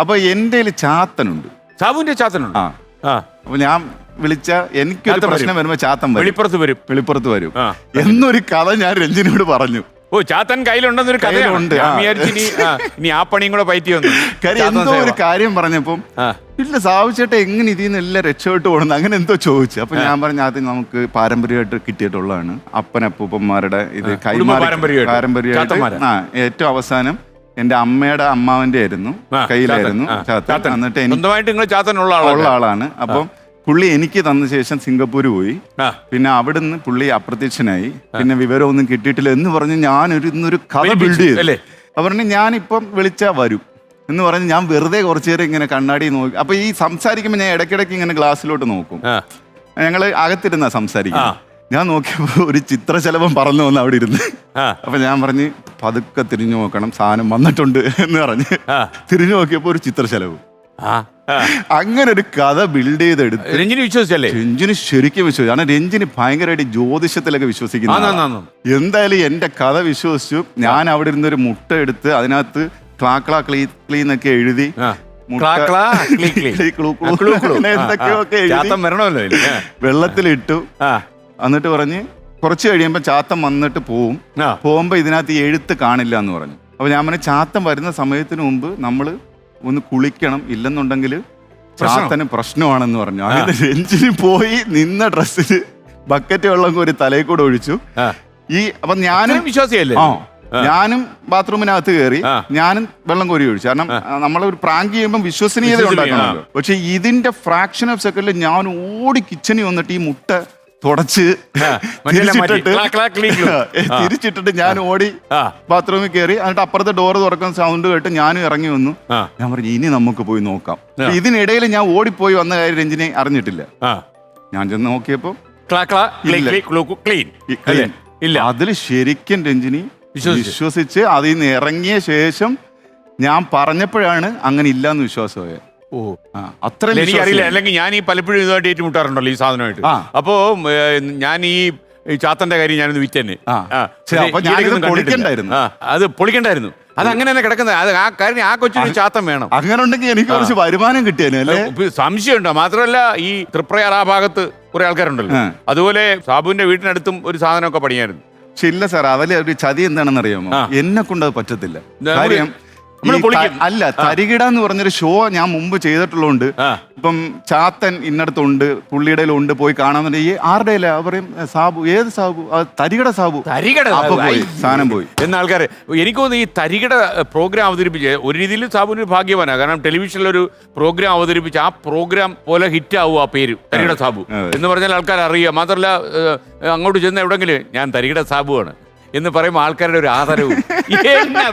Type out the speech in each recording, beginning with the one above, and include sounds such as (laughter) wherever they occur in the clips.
അപ്പൊ എന്റെ കയ്യിൽ ചാത്തനുണ്ട്. സാബുവിന്റെ ചാത്തനുണ്ട്? ആ. ആ. അപ്പൊ ഞാൻ വിളിച്ച എനിക്കൊരു ചാത്തൻ പ്രശ്നം വരുമ്പോ ചാത്തൻ വരും. വെളിപ്പുറത്ത് വരും. വെളിപ്പുറത്ത് വരും. ആ. എന്നൊരു കഥ ഞാൻ രഞ്ജിനോട് പറഞ്ഞു. ഓ ചാത്തൻ കയ്യിലുണ്ടെന്നൊരു കഥയുണ്ട് കയ്യിലുണ്ട്, ആ. ഇനി ആ, ഇനി ആ പണിയും കൂടെ പയറ്റി വന്നു. കാര്യം ചാത്തൻ എന്തോ ഒരു സേവ. കാര്യം പറഞ്ഞപ്പം ആ. ഇല്ല സാവിച്ചേട്ട എങ്ങനെ ഇതിൽ നിന്ന് എല്ലാം രക്ഷപ്പെട്ട് പോകണം അങ്ങനെ എന്തോ ചോദിച്ചു. അപ്പൊ ഞാൻ പറഞ്ഞ ആദ്യം നമുക്ക് പാരമ്പര്യമായിട്ട് കിട്ടിയിട്ടുള്ളതാണ്. അപ്പനപ്പൂപ്പന്മാരുടെ ഇത് കുടുംബ കൈമാറി പാരമ്പര്യമായിട്ട്. പാരമ്പര്യമായിട്ട്. ചാത്തന്മാരാ. ആ ഏറ്റവും അവസാനം എന്റെ അമ്മയുടെ അമ്മാവന്റെ ആയിരുന്നു കയ്യിലായിരുന്നു ചാത്തൻ. എന്നിട്ട് സ്വന്തമായിട്ട് നിങ്ങൾ ചാത്തനുള്ള ഉള്ള ആളാണ്. അപ്പം പുള്ളി എനിക്ക് തന്ന ശേഷം സിംഗപ്പൂർ പോയി. പിന്നെ അവിടുന്ന് പുള്ളി അപ്രത്യക്ഷനായി. പിന്നെ വിവരമൊന്നും കിട്ടിയിട്ടില്ല എന്ന് പറഞ്ഞ് ഞാനൊരു ഇന്നൊരു കഥ ബിൽഡ് ചെയ്തു? അപ്പൊ പറഞ്ഞു ഞാനിപ്പം വിളിച്ചാ വരും എന്ന് പറഞ്ഞ് ഞാൻ വെറുതെ കുറച്ചു നേരം ഇങ്ങനെ കണ്ണാടി നോക്കി. അപ്പൊ ഈ സംസാരിക്കുമ്പോൾ ഞാൻ ഇടയ്ക്കിടയ്ക്ക് ഇങ്ങനെ ഗ്ലാസ്സിലോട്ട് നോക്കും. ഞങ്ങൾ അകത്തിരുന്ന സംസാരിക്കും ഞാൻ നോക്കിയപ്പോൾ ഒരു ചിത്രശലഭം പറന്നു വന്ന് അവിടെ ഇരുന്ന്. അപ്പൊ ഞാൻ പറഞ്ഞ് പതുക്കെ തിരിഞ്ഞു നോക്കണം. സാധനം വന്നിട്ടുണ്ട് എന്ന് പറഞ്ഞ് തിരിഞ്ഞു നോക്കിയപ്പോൾ ഒരു ചിത്രശലവ്. അങ്ങനെ ഒരു കഥ ബിൽഡ് ചെയ്തെടുത്ത് രഞ്ജിനി വിശ്വസിച്ചല്ലേ? രഞ്ജിന് ശരിക്കും വിശ്വസിച്ചു. കാരണം രഞ്ജിന് ഭയങ്കരമായിട്ട് ജ്യോതിഷത്തിലൊക്കെ വിശ്വസിക്കുന്നു. എന്തായാലും എന്റെ കഥ വിശ്വസിച്ചു. ഞാൻ അവിടെ ഇരുന്ന് ഒരു മുട്ട എടുത്ത് അതിനകത്ത് ക്ലാക്ലാ ക്ലീ ക്ലീ (laughs) എന്നൊക്കെ എഴുതി. വെള്ളത്തിലിട്ടു. എന്നിട്ട് പറഞ്ഞ് കുറച്ച് കഴിയുമ്പോൾ ചാത്തൻ വന്നിട്ട് പോവും. ആ. പോകുമ്പോൾ ഇതിനകത്ത് ഈ എഴുത്ത് കാണില്ല എന്ന് പറഞ്ഞു. അപ്പൊ ഞാൻ പറഞ്ഞു ചാത്തൻ വരുന്ന സമയത്തിന് മുമ്പ് നമ്മൾ ഒന്ന് കുളിക്കണം. ഇല്ലെന്നുണ്ടെങ്കിൽ ചാത്തന് പ്രശ്നമാണെന്ന് പറഞ്ഞു. അങ്ങനെ രഞ്ജിന് പോയി നിന്ന ഡ്രസ്സിന് ബക്കറ്റ് വെള്ളം കോരി തലയിൽ കൂടെ ഒഴിച്ചു. ആ. ഈ അപ്പൊ ഞാനും വിശ്വാസിയല്ലേ? ആ. ഞാനും ബാത്റൂമിനകത്ത് കയറി ആ. ഞാനും വെള്ളം കോരി ഒഴിച്ചു. കാരണം നമ്മൾ ഒരു പ്രാങ്ക് ചെയ്യുമ്പോൾ വിശ്വസനീയത വിശ്വസനീയ, ഉണ്ടാക്കണമല്ലോ. പക്ഷെ ഇതിന്റെ ഫ്രാക്ഷൻ ഓഫ് സെക്കൻഡിൽ ഞാൻ ഓടി കിച്ചണിൽ വന്നിട്ട് ഈ മുട്ട തുടച്ച്. തിരിച്ചിട്ടിട്ട്. തിരിച്ചിട്ടിട്ട് ഞാൻ ഓടി ബാത്റൂമിൽ കയറി എന്നിട്ട് അപ്പുറത്തെ ഡോർ തുറക്കുന്ന സൗണ്ട് കേട്ട് ഞാനും ഇറങ്ങി വന്നു. ഞാൻ പറഞ്ഞു ഇനി നമുക്ക് പോയി നോക്കാം. ഇതിനിടയിൽ ഞാൻ ഓടിപ്പോയി വന്ന കാര്യം രഞ്ജിനെ അറിഞ്ഞിട്ടില്ല. ഞാൻ ചെന്ന് നോക്കിയപ്പോ. ഇല്ല. അതിൽ ശരിക്കും രഞ്ജിനി വിശ്വസിച്ച് അതിൽ നിന്ന് ഇറങ്ങിയ ശേഷം ഞാൻ പറഞ്ഞപ്പോഴാണ് അങ്ങനെ ഇല്ലാന്ന് വിശ്വാസമായത്. ഓ അത്ര എനിക്കറിയില്ല. അല്ലെങ്കിൽ ഞാൻ ഈ പലപ്പോഴും ഇതുമായിട്ട് ഏറ്റുമുട്ടാറുണ്ടല്ലോ ഈ സാധനമായിട്ട്. അപ്പോ ഞാൻ ഈ ചാത്തന്റെ കാര്യം ഞാനൊന്ന് വിറ്റന്നെ പൊളിക്കണ്ടായിരുന്നു. അത് പൊളിക്കണ്ടായിരുന്നു. അത് അങ്ങനെ തന്നെ കിടക്കുന്നത്. അത് ആ കാര്യം ആ കൊച്ചിന് ചാത്തം വേണം. അങ്ങനെ ഉണ്ടെങ്കിൽ എനിക്ക് കുറച്ച് വരുമാനം കിട്ടിയേനെ അല്ലേ? സംശയം സംശയമുണ്ടോ? മാത്രമല്ല ഈ തൃപ്രയാർ ആ ഭാഗത്ത് കുറെ ആൾക്കാരുണ്ടല്ലോ. അതുപോലെ സാബുവിന്റെ വീട്ടിനടുത്തും ഒരു സാധനമൊക്കെ പണിയായിരുന്നു. ഇല്ല സാർ അതിലെ ഒരു ചതി എന്താണെന്ന് അറിയാമോ എന്നെ കൊണ്ട് അത് പറ്റത്തില്ല. കാര്യം നമ്മൾ ഈ പൊളിക്കും. ത- അല്ല തരികിട എന്ന് പറഞ്ഞൊരു ഷോ ഞാൻ മുമ്പ് ചെയ്തിട്ടുള്ളതുകൊണ്ട് ആ. ഇപ്പം ചാത്തൻ ഇന്നടത്തുണ്ട് പുള്ളിയുടെ ഉണ്ട് പോയി കാണാന്നുണ്ടെങ്കിൽ ഈ ആരുടെ പറയും "ഏ, സാബു ഏത് സാബു? ആ, തരികിട സാബു. തരികട അപ്പൊ പോയി സാധനം പോയി. എന്ന ആൾക്കാരെ എനിക്ക് തോന്നുന്നു ഈ തരികട പ്രോഗ്രാം അവതരിപ്പിച്ച് ഒരു രീതിയിൽ സാബുവിന് ഭാഗ്യവാനാണ് കാരണം ടെലിവിഷനിലൊരു പ്രോഗ്രാം അവതരിപ്പിച്ച് ആ പ്രോഗ്രാം പോലെ ഹിറ്റ് ആവും ആ പേര് തരികട സാബു. അതെ. എന്ന് പറഞ്ഞാൽ ആൾക്കാർ അറിയുക മാത്രമല്ല ഏഹ്, അങ്ങോട്ട് ചെന്ന എവിടെങ്കിലും ഞാൻ തരികട സാബുവാണ്. എന്ന് പറയുമ്പോൾ ആൾക്കാരുടെ ഒരു ആദരവും. എന്നാ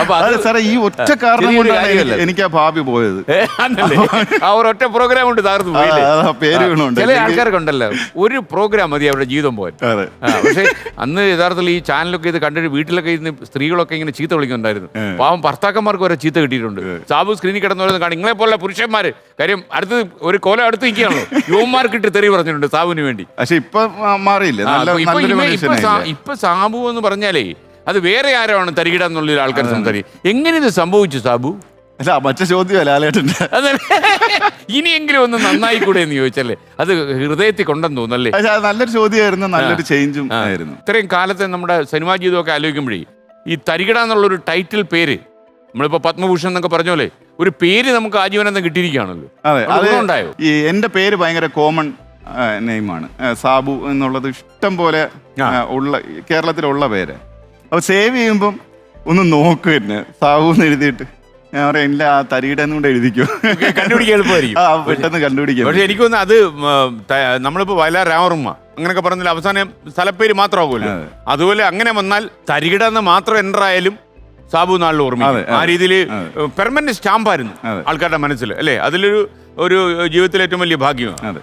അപ്പൊ അത് അതെ സാറേ ഈ ഒറ്റ കാരണം ചെറിയൊരു കൊണ്ടാണ് കാര്യമല്ല. എനിക്ക് ആ ഭാവി പോയത്. ഏ, ആണല്ലേ? ആ ഒരൊറ്റ പ്രോഗ്രാം കൊണ്ട് തകർന്നു ആ, പോയില്ലേ പേര് വീണുണ്ട് ചില ആൾക്കാർക്കുണ്ടല്ലോ ഒരു പ്രോഗ്രാം മതി അവരുടെ ജീവിതം പോയത് അതെ. ആ, പക്ഷേ അന്ന് യഥാർത്ഥത്തിൽ ഈ ചാനലൊക്കെ ഇത് കണ്ടിട്ട് വീട്ടിലൊക്കെ ഇരുന്ന് സ്ത്രീകളൊക്കെ ഇങ്ങനെ ചീത്ത വിളിക്കുന്നുണ്ടായിരുന്നു. പാവം ഭർത്താക്കന്മാർക്ക് വരെ ചീത്ത കിട്ടിയിട്ടുണ്ട്. സാബു സ്ക്രീനിൽ കിടന്നു കാണും. ഇങ്ങളെ പോലെ പുരുഷന്മാര് കാര്യം അടുത്ത് ഒരു കൊല അടുത്ത് നിൽക്കുകയാണല്ലോ. യുവന്മാർക്ക് ഇട്ട് തെറി പറഞ്ഞിട്ടുണ്ട് സാബുവിന് വേണ്ടി. പക്ഷെ ഇപ്പൊ മാറിയില്ല മാറിയില്ലേ? ആ, നല്ല അപ്പൊ ഇപ്പൊ നല്ലൊരു ഇവ- ഇപ്പൊ സാ- ഇപ്പൊ സാബു എന്ന് പറഞ്ഞാലേ അത് വേറെ ആരാണ് തരികിട എന്നുള്ള ആൾക്കാർ സംസാരിക്കും. എങ്ങനെ ഇത് സംഭവിച്ചു സാബു? അല്ല മറ്റേ ചോദ്യം ലാലേട്ടന്റെ ഇനിയെങ്കിലും ഒന്ന് നന്നായി കൂടെ എന്ന് ചോദിച്ചല്ലേ? അത് ഹൃദയത്തിൽ കൊണ്ടെന്ന് തോന്നല്ലേ നല്ലൊരു ചോദ്യമായിരുന്നു നല്ലൊരു ചേഞ്ചും ആയിരുന്നു. ഇത്രയും കാലത്തെ നമ്മുടെ സിനിമാ ജീവിതമൊക്കെ ആലോചിക്കുമ്പോഴേ ഈ തരികിട എന്നുള്ളൊരു ടൈറ്റിൽ പേര് നമ്മളിപ്പോ പത്മഭൂഷൺ എന്നൊക്കെ പറഞ്ഞ പോലെ ഒരു പേര് നമുക്ക് ആജീവനം കിട്ടിയിരിക്കുകയാണല്ലോ. ഈ എന്റെ പേര് ഭയങ്കര കോമൺ നെയിമാണ് സാബു എന്നുള്ളത് ഇഷ്ടം പോലെ ഉള്ള കേരളത്തിലുള്ള പേര്. അപ്പൊ സേവ് ചെയ്യുമ്പം ഒന്ന് നോക്കു എന്നെ സാവൂന്ന് എന്ന് എഴുതിയിട്ട്. ഞാൻ പറയാം ഇല്ല ആ തരിയുടെ കൂടെ എഴുതിക്കോ. കണ്ടുപിടിക്കാൻ എളുപ്പമായിരിക്കും. ആ പെട്ടെന്ന് കണ്ടുപിടിക്കാം പക്ഷെ എനിക്കൊന്ന് അത് നമ്മളിപ്പോ വയലാർ രാമറുമ്മ അങ്ങനെയൊക്കെ പറഞ്ഞാൽ അവസാനം സ്ഥലപ്പേര് മാത്രമാകുമല്ലോ അതെ. അതുപോലെ അങ്ങനെ വന്നാൽ തരികിട എന്ന് മാത്രം എന്റർ ആയാലും സാബു നാളിൽ ഓർമ്മ ആ രീതിയിൽ പെർമനന്റ് സ്റ്റാമ്പായിരുന്നു ആയിരുന്നു ആൾക്കാരുടെ മനസ്സിൽ അല്ലേ? അതിലൊരു ഒരു ജീവിതത്തിലെ ഏറ്റവും വലിയ ഭാഗ്യമാണ്.